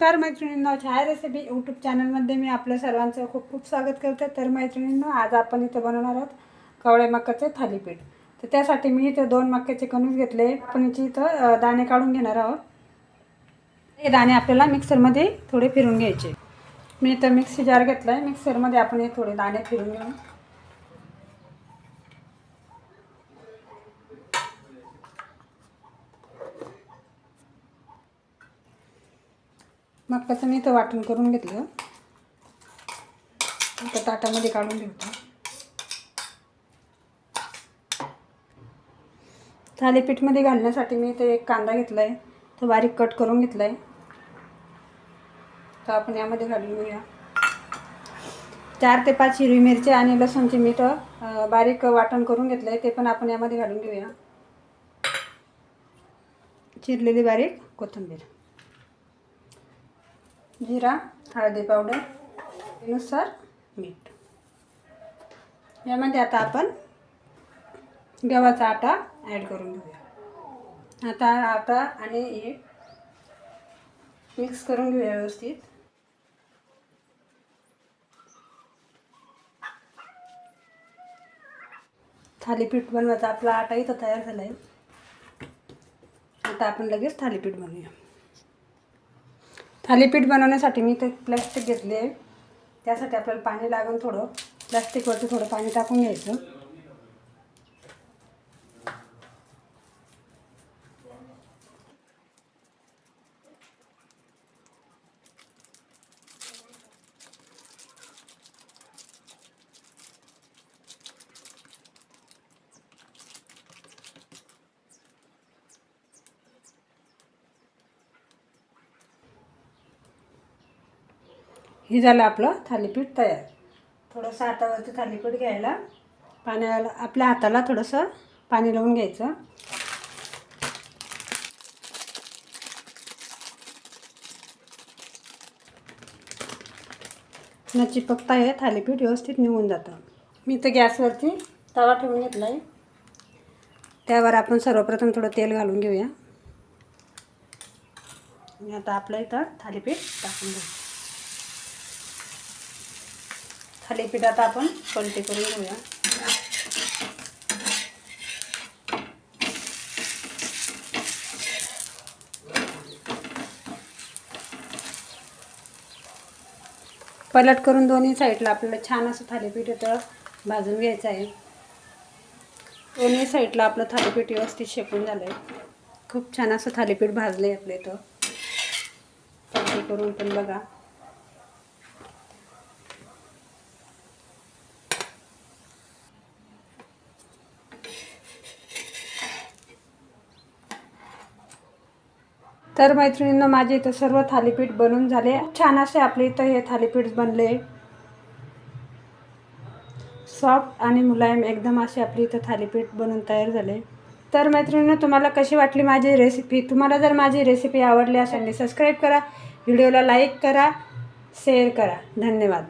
नमस्कार मैत्रिणींनो. छाया recipe YouTube चॅनलमध्ये मी आपल्या सर्वांचं खूप खूप स्वागत करते. तर मैत्रिणींनो आज आपण इथं बनवणार आहोत कवळे मक्याचे थालीपीठ. तर त्यासाठी मी इथं दोन मक्याचे कणूस घेतले. पण याची इथं दाणे काढून घेणार आहोत. हे दाणे आपल्याला मिक्सरमध्ये थोडे फिरून घ्यायचे. मी इथं मिक्सी जार घेतला आहे मिक्सरमध्ये आपण हे थोडे दाणे फिरून घेऊ. मक्याचं मी इथं वाटण करून घेतलं. आता ताटामध्ये काढून ठेवतो. थालीपीठमध्ये घालण्यासाठी मी इथे एक कांदा घेतला आहे तो बारीक कट करून घेतला आहे तर आपण यामध्ये घालून घेऊया. चार ते पाच हिरवी मिरची आणि लसूणची मीठ बारीक वाटण करून घेतलं आहे ते पण आपण यामध्ये घालून घेऊया. चिरलेली बारीक कोथिंबीर. जिरा हळदी पावडरनुसार मीठ. यामध्ये आता आपण गव्हाचा आटा ॲड करून घेऊया. आता आटा आणि हे मिक्स करून घेऊया व्यवस्थित. थालीपीठ बनवायचा आपला आटा इथं तयार झाला आहे आता आपण लगेच थालीपीठ बनवूया. थालीपीठ बनवण्यासाठी मी ते प्लॅस्टिक घेतले आहे. त्यासाठी आपल्याला पाणी लागून थोडं प्लॅस्टिकवरती थोडं पाणी टाकून घ्यायचं. हे झालं आपलं थालीपीठ तयार. थोडंसं हातावरती थालीपीठ घ्यायला. पाण्याला आपल्या हाताला थोडंसं पाणी लावून घ्यायचं. न चिपकता हे थालीपीठ व्यवस्थित निघून जातं. मी तर गॅसवरती तवा ठेवून घेतला आहे त्यावर आपण सर्वप्रथम थोडं तेल घालून घेऊया. आता आपलं इथं थालीपीठ टाकून घेऊ थालीपीठ आता आपण पलटी करून घेऊया. पलट करून दोन्ही साईडला आपल्याला छान असं थालीपीठ इथं भाजून घ्यायचं आहे. दोन्ही साईडला आपलं थालीपीठ व्यवस्थित शेकून झालं आहे खूप छान असं थालीपीठ भाजलं आहे आपलं इथं. पलटी करून पण बघा. तर मैत्रिणींना माझे इथं सर्व थालीपीठ बनून झाले. छान असे आपले इथं हे थालीपीठ बनले. सॉफ्ट आणि मुलायम एकदम असे आपली इथं थालीपीठ बनून तयार झाले. तर मैत्रिणींनो तुम्हाला कशी वाटली माझी रेसिपी तुम्हाला जर माझी रेसिपी आवडली असेल सबस्क्राईब करा. व्हिडिओला लाईक करा. शेअर करा. धन्यवाद.